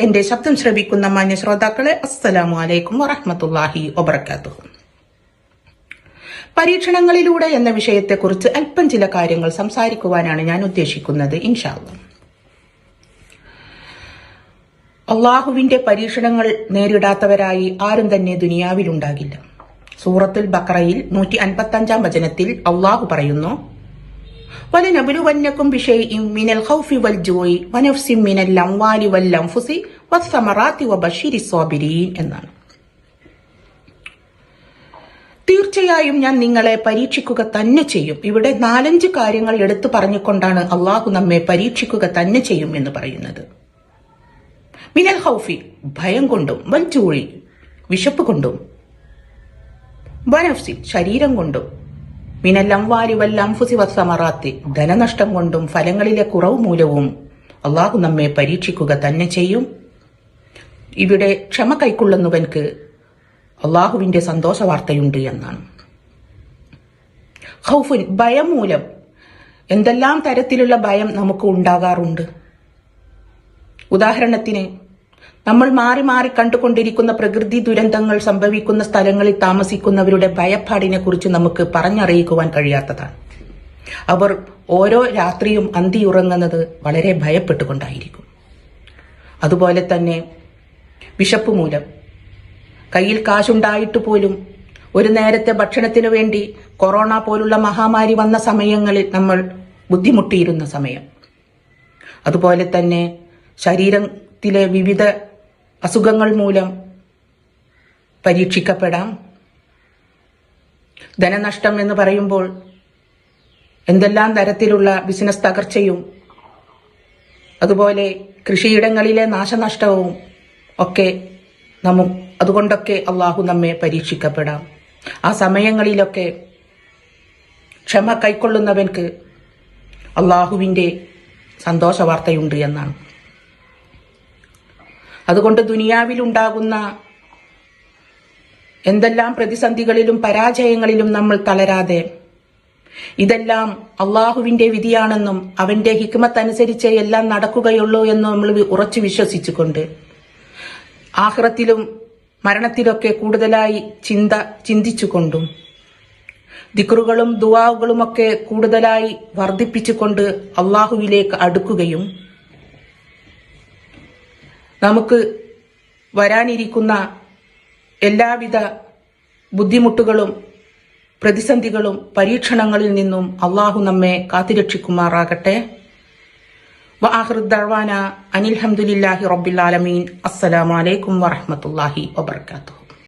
എന്റെ ശബ്ദം ശ്രവിക്കുന്ന മാന്യ ശ്രോതാക്കളെ അസ്സലാമു അലൈക്കും വറഹ്മത്തുള്ളാഹി വബറകാതുഹു. പരീക്ഷണങ്ങളിലൂടെ എന്ന വിഷയത്തെക്കുറിച്ച് അല്പം ചില കാര്യങ്ങൾ സംസാരിക്കുവാനാണ് ഞാൻ ഉദ്ദേശിക്കുന്നത് ഇൻഷാല്ല അള്ളാഹുവിന്റെ പരീക്ഷണങ്ങൾ നേരിടാത്തവരായി ആരും തന്നെ ദുനിയാവിലുണ്ടാകില്ല. സൂറത്തുൽ ബക്രയിൽ നൂറ്റി അൻപത്തി അഞ്ചാം വചനത്തിൽ അള്ളാഹു പറയുന്നു وَلَنَبْلُوَنَّكُمْ بِشَيْءٍ مِنَ الْخَوْفِ وَالْجُوعِ وَنَفْسٍ مِنَ الْأَمْوَالِ وَالْأَنْفُسِ وَالثَّمَرَاتِ وَبَشِّرِ الصَّابِرِينَ എന്നാണ് തീർച്ചയായും ഞാൻ നിങ്ങളെ പരീക്ഷിക്കുക തന്നെ ചെയ്യും ഇവിടെ നാലഞ്ച് കാര്യങ്ങൾ എടുത്തു പറഞ്ഞുകൊണ്ടാണ് അള്ളാഹു നമ്മെ പരീക്ഷിക്കുക തന്നെ ചെയ്യും എന്ന് പറയുന്നത് മിനൽ ഹൗഫി ഭയം കൊണ്ടും വൽ ചൂഴി വിശപ്പ് കൊണ്ടും വനഫ്സി ശരീരം കൊണ്ടും മിനല്ലം വാലി വല്ലംഫുസി വസമറാത്തി ധനനഷ്ടം കൊണ്ടും ഫലങ്ങളിലെ കുറവ് മൂലവും അള്ളാഹു നമ്മെ പരീക്ഷിക്കുക തന്നെ ചെയ്യും. ഇവിടെ ക്ഷമ കൈക്കൊള്ളുന്നവൻക്ക് അള്ളാഹുവിന്റെ സന്തോഷ വാർത്തയുണ്ട് എന്നാണ്. ഹൗഫുൻ ഭയം മൂലം എന്തെല്ലാം തരത്തിലുള്ള ഭയം നമുക്ക് ഉണ്ടാകാറുണ്ട്? ഉദാഹരണത്തിന് നമ്മൾ മാറി മാറി കണ്ടുകൊണ്ടിരിക്കുന്ന പ്രകൃതി ദുരന്തങ്ങൾ സംഭവിക്കുന്ന സ്ഥലങ്ങളിൽ താമസിക്കുന്നവരുടെ ഭയപ്പാടിനെ കുറിച്ച് നമുക്ക് പറഞ്ഞറിയിക്കുവാൻ കഴിയാത്തതാണ്. അവർ ഓരോ രാത്രിയും അന്തിയുറങ്ങുന്നത് വളരെ ഭയപ്പെട്ടുകൊണ്ടായിരിക്കും. അതുപോലെ തന്നെ വിശപ്പ് മൂലം. കയ്യിൽ കാശുണ്ടായിട്ട് പോലും ഒരു നേരത്തെ ഭക്ഷണത്തിനു വേണ്ടി കൊറോണ പോലുള്ള മഹാമാരി വന്ന സമയങ്ങളിൽ നമ്മൾ ബുദ്ധിമുട്ടിയിരുന്ന സമയം. അതുപോലെ തന്നെ ശരീരത്തിലെ വിവിധ അസുഖങ്ങൾ മൂലം പരീക്ഷിക്കപ്പെടാം. ധനനഷ്ടം എന്ന് പറയുമ്പോൾ എന്തെല്ലാം തരത്തിലുള്ള ബിസിനസ് തകർച്ചയും അതുപോലെ കൃഷിയിടങ്ങളിലെ നാശനഷ്ടവും ഒക്കെ നമു അതുകൊണ്ടൊക്കെ അള്ളാഹു നമ്മെ പരീക്ഷിക്കപ്പെടാം. ആ സമയങ്ങളിലൊക്കെ ക്ഷമ കൈക്കൊള്ളുന്നവൻക്ക് അള്ളാഹുവിന്റെ സന്തോഷ വാർത്തയുണ്ട് എന്നാണ്. അതുകൊണ്ട് ദുനിയാവിലുണ്ടാകുന്ന എന്തെല്ലാം പ്രതിസന്ധികളിലും പരാജയങ്ങളിലും നമ്മൾ തളരാതെ ഇതെല്ലാം അള്ളാഹുവിന്റെ വിധിയാണെന്നും അവന്റെ ഹിക്മത്തനുസരിച്ച് എല്ലാം നടക്കുകയുള്ളൂ എന്നും നമ്മൾ ഉറച്ചു വിശ്വസിച്ചുകൊണ്ട് ആഹ്റത്തിലും മരണത്തിലൊക്കെ കൂടുതലായി ചിന്ത ചിന്തിച്ചുകൊണ്ടും ദിക്റുകളും ദുവാവുകളുമൊക്കെ കൂടുതലായി വർദ്ധിപ്പിച്ചുകൊണ്ട് അള്ളാഹുവിലേക്ക് അടുക്കുകയും നമുക്ക് വരാനിരിക്കുന്ന എല്ലാവിധ ബുദ്ധിമുട്ടുകളും പ്രതിസന്ധികളും പരീക്ഷണങ്ങളിൽ നിന്നും അള്ളാഹു നമ്മെ കാത്തിരക്ഷിക്കുമാറാകട്ടെ. വാഹൃദ്ദർവാന അനിൽഹമുല്ലാഹി റബ്ബിൽ അസ്സലാമലൈക്കും വറഹ്മത്തുള്ളാഹി വബർക്കാത്തു